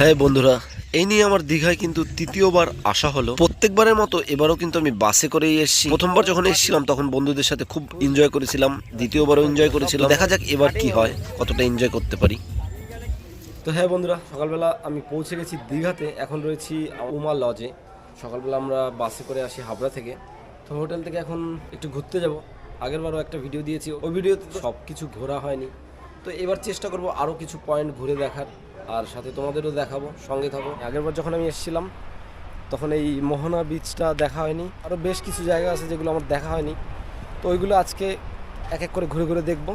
হ্যাঁ বন্ধুরা, এই নিয়ে আমার দীঘায় কিন্তু তৃতীয়বার আসা হলো। প্রত্যেকবারের মতো এবারও কিন্তু আমি বাসে করেই এসেছি। প্রথমবার যখন এসেছিলাম, তখন বন্ধুদের সাথে খুব এনজয় করেছিলাম, দ্বিতীয়বারও এনজয় করেছিলাম। দেখা যাক এবার কি হয়, কতটা এনজয় করতে পারি। তো হ্যাঁ বন্ধুরা, সকালবেলা আমি পৌঁছে গেছি দীঘাতে। এখন রয়েছি উমা লজে সকালবেলা আমরা বাসে করে আসি হাবড়া থেকে। তো হোটেল থেকে এখন একটু ঘুরতে যাব। আগেরবারও একটা ভিডিও দিয়েছি। ওই ভিডিওতে সব কিছু ঘোরা হয়নি। তো এবার চেষ্টা করব আরও কিছু পয়েন্ট ঘুরে দেখার। আর সাথে তোমাদেরও দেখাবো, সঙ্গে থাকো। আগেরবার যখন আমি এসেছিলাম, তখন এই মোহনা বীচটা দেখা হয়নি। আরও বেশ কিছু জায়গা আছে যেগুলো আমার দেখা হয়নি। তো ওইগুলো আজকে এক এক করে ঘুরে ঘুরে দেখব।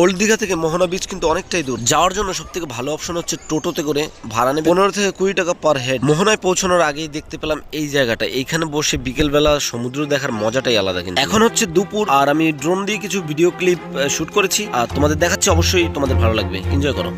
ওল্ড দীঘা থেকে মোহনা বিচ কিন্তু অনেকটাই দূর। যাওয়ার জন্য সব থেকে ভালো অপশন হচ্ছে টোটোতে করে ভাড়া নেবে। পনেরো থেকে কুড়ি টাকা পার হেড মোহনায় পৌঁছানোর আগেই দেখতে পেলাম এই জায়গাটা। এইখানে বসে বিকেলবেলা সমুদ্র দেখার মজাটাই আলাদা কিন্তু। এখন হচ্ছে দুপুর, আর আমি ড্রোন দিয়ে কিছু ভিডিও ক্লিপ শুট করেছি। আর তোমাদের দেখাচ্ছি অবশ্যই তোমাদের ভালো লাগবে। এনজয় করো।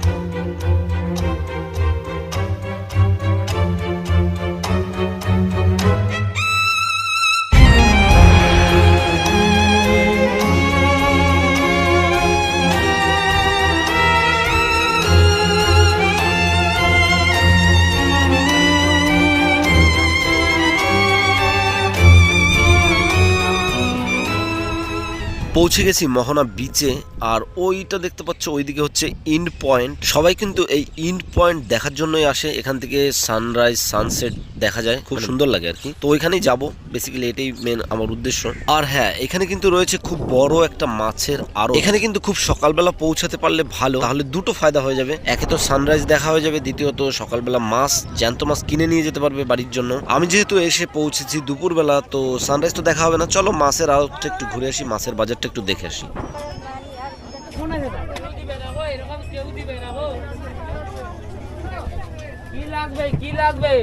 পৌঁছে গেছি মোহনা বিচে আর ওইটা দেখতে পাচ্ছ, ওইদিকে হচ্ছে ইন্ড পয়েন্ট সবাই কিন্তু এই ইন্ড পয়েন্ট দেখার জন্যই আসে, এখান থেকে সানরাইজ সানসেট দেখা যায়, খুব সুন্দর লাগে আর কি। তো ওইখানেই যাব বেসিক্যালি এটাই মেন আমার উদ্দেশ্য। আর হ্যাঁ এখানে কিন্তু রয়েছে খুব বড় একটা মাছের আরও এখানে কিন্তু খুব সকালবেলা পৌঁছাতে পারলে ভালো, তাহলে দুটো ফায়দা হয়ে যাবে। একে তো সানরাইজ দেখা হয়ে যাবে, দ্বিতীয়ত সকালবেলা মাছ, জ্যান্ত মাছ কিনে নিয়ে যেতে পারবে বাড়ির জন্য। আমি যেহেতু এসে পৌঁছেছি দুপুরবেলা, তো সানরাইজ তো দেখা হবে না। চলো মাছের আড়তটা একটু ঘুরে আসি, মাছের বাজারটা একটু দেখে আসি। কি লাগবে কি লাগবে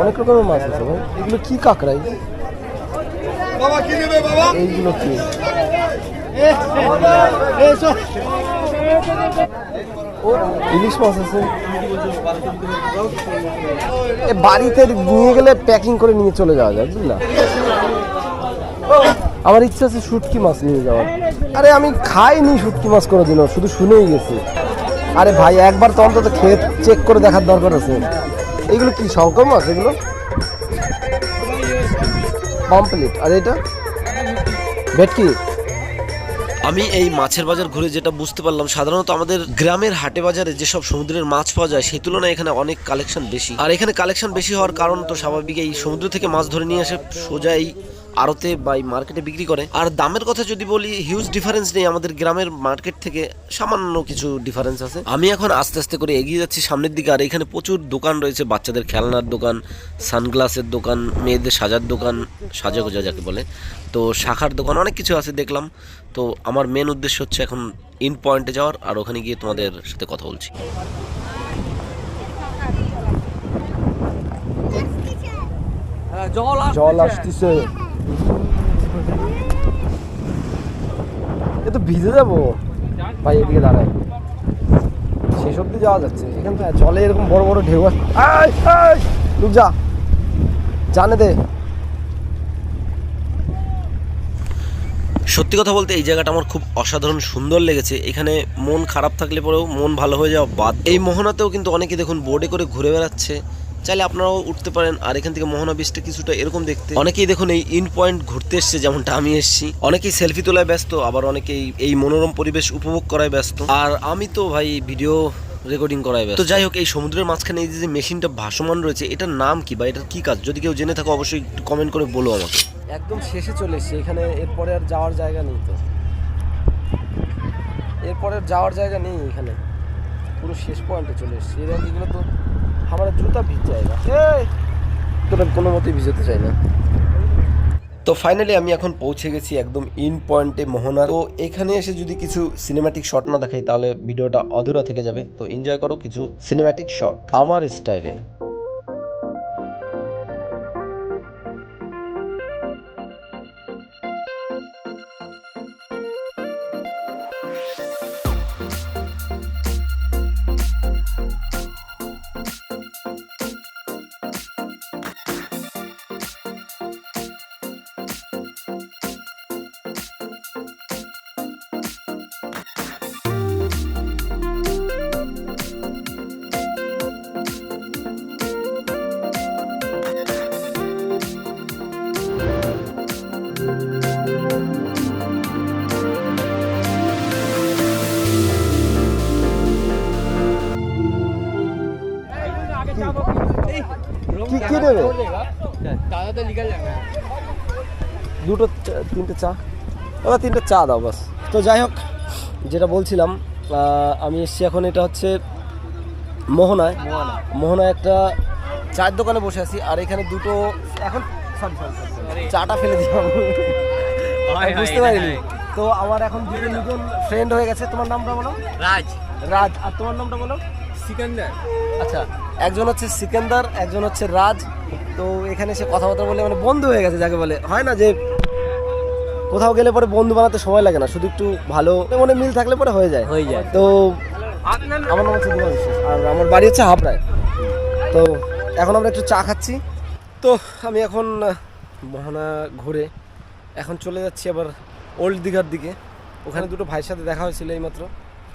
অনেক রকমের মাছ আছে এগুলো কি কাঁকড়াই? এইগুলো কি? ও ইলিশ মাছ আছে। বাড়িতে নিয়ে গেলে প্যাকিং করে নিয়ে চলে যাওয়া যায় বুঝলা আমার ইচ্ছা আছে শুটকি মাছ নিয়ে যাওয়ার। আরে আমি খাইনি শুটকি মাছ কোনোদিনও, শুধু শুনেই গেছি। আরে ভাই, একবার তো অন্তত খেয়ে চেক করে দেখার দরকার আছে। এগুলো কি শঙ্কর মাছ এগুলো? কমপ্লিট আর এটা? ভেটকি? আমি এই মাছের বাজার ঘুরে যেটা বুঝতে পারলাম, সাধারণত আমাদের গ্রামের হাটে বাজারে যেসব সমুদ্রের মাছ পাওয়া যায়, সেই তুলনায় এখানে অনেক কালেকশন বেশি। আর এখানে কালেকশন বেশি হওয়ার কারণ তো স্বাভাবিক, এই সমুদ্র থেকে মাছ ধরে নিয়ে এসে সোজা এই আড়তে বা মার্কেটে বিক্রি করে। আর দামের কথা যদি বলি হিউজ ডিফারেন্স নেই আমাদের গ্রামের মার্কেট থেকে সামান্য কিছু ডিফারেন্স আছে। আমি এখন আস্তে আস্তে করে এগিয়ে যাচ্ছি সামনের দিকে আর এখানে প্রচুর দোকান রয়েছে বাচ্চাদের খেলনার দোকান সানগ্লাসের দোকান মেয়েদের সাজার দোকান সাজা গোজা যাকে বলে। তো শাখার দোকান অনেক কিছু আছে দেখলাম। তো আমার মেন উদ্দেশ্য হচ্ছে এখন ইন পয়েন্টে যাওয়ার আর ওখানে গিয়ে তোমাদের সাথে কথা বলছি। হ্যাঁ, জল আসছে। জল আসতেছে। ভিজে যাব। ভাই, এদিকে দাঁড়ায়। শেষ অব্দি যাওয়া যাচ্ছে। এখান থেকে জলে এরকম বড় বড় ঢেউ লুক, যা। জানে দে। সত্যি কথা বলতে এই জায়গাটা আমার খুব অসাধারণ সুন্দর লেগেছে। এখানে মন খারাপ থাকলে পরেও মন ভালো হয়ে যাওয়া বাদ এই মোহনাতেও কিন্তু অনেকে দেখুন বোর্ডে করে ঘুরে বেড়াচ্ছে। চাইলে আপনারাও উঠতে পারেন, আর এখান থেকে মোহনা বিচটা কিছুটা এরকম দেখতে। অনেকেই দেখুন এই ইন পয়েন্ট ঘুরতে এসছে, যেমনটা আমি এসেছি। অনেকেই সেলফি তোলায় ব্যস্ত, আবার অনেকেই এই মনোরম পরিবেশ উপভোগ করায় ব্যস্ত। আর আমি তো ভাই ভিডিও রেকর্ডিং ব্যস্ত। তো যাই হোক, এই সমুদ্রের মাঝখানে এই যে মেশিনটা ভাসমান রয়েছে, এটার নাম কি বা এটার কি কাজ? যদি কেউ জেনে থাকো, অবশ্যই একটু কমেন্ট করে বলো আমাকে। একদম শেষে চলে এসছি, এখানে এরপরে আর যাওয়ার জায়গা নেই তো। এরপরে আর যাওয়ার জায়গা নেই এখানে। পুরো শেষ পয়েন্টে চলে এসছি। এর আগে তো আমার জুতা ভিজ জায়গা তোরা কোনো মতেই ভিজাতে চাই না। তো ফাইনালি আমি এখন পৌঁছে গেছি একদম ইন পয়েন্টে মোহনা। তো এখানে এসে যদি কিছু সিনেম্যাটিক শট না দেখাই, তাহলে ভিডিওটা অধুরা থেকে যাবে। তো এনজয় করো কিছু সিনেম্যাটিক শট আমার স্টাইলে দেবে? দুটো তিনটে চা? ওরা তিনটে চা দাও বাস। তো যাই হোক যেটা বলছিলাম আমি এসছি এখন এটা হচ্ছে মোহনায়। মোহনায়। একটা চায়ের দোকানে বসে আছি আর এখানে দুটো এখন চাটা ফেলে দিলাম। বুঝতে পারিনি। তো আমার এখন দুটো নতুন ফ্রেন্ড হয়ে গেছে। তোমার নামটা বলো? রাজ। রাজ। আর তোমার নামটা বলো? সিকান্দার? আচ্ছা একজন হচ্ছে সিকান্দার একজন হচ্ছে রাজ। তো এখানে সে কথাবার্তা বলে মানে বন্ধু হয়ে গেছে যাকে বলে। হয় না যে কোথাও গেলে পরে বন্ধু বানাতে সময় লাগে না শুধু একটু ভালো মনে মিল থাকলে পরে হয়ে যায়। হয়ে যায়। তো আমার নাম হচ্ছে আর আমার বাড়ি হচ্ছে হাবড়ায় তো এখন আমরা একটু চা খাচ্ছি। তো আমি এখন মহানা ঘুরে এখন চলে যাচ্ছি আবার ওল্ড দীঘার দিকে। ওখানে দুটো ভাইয়ের সাথে দেখা হয়েছিল এইমাত্র।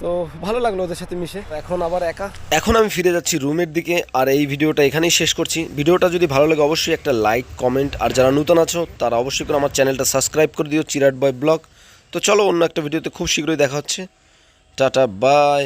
তো ভালো লাগল ওদের সাথে মিশে। এখন আবার একা। এখন আমি ফিরে যাচ্ছি রুমের দিকে, আর এই ভিডিওটা এখানেই শেষ করছি। ভিডিওটা যদি ভালো লাগে, অবশ্যই একটা লাইক, কমেন্ট, আর যারা নতুন আছো, তারা অবশ্যই করে আমার চ্যানেলটা সাবস্ক্রাইব করে দিও, চিরাট বয় ব্লগ। তো চলো, অন্য একটা ভিডিওতে খুব শীঘ্রই দেখা হচ্ছে। Tata, bye.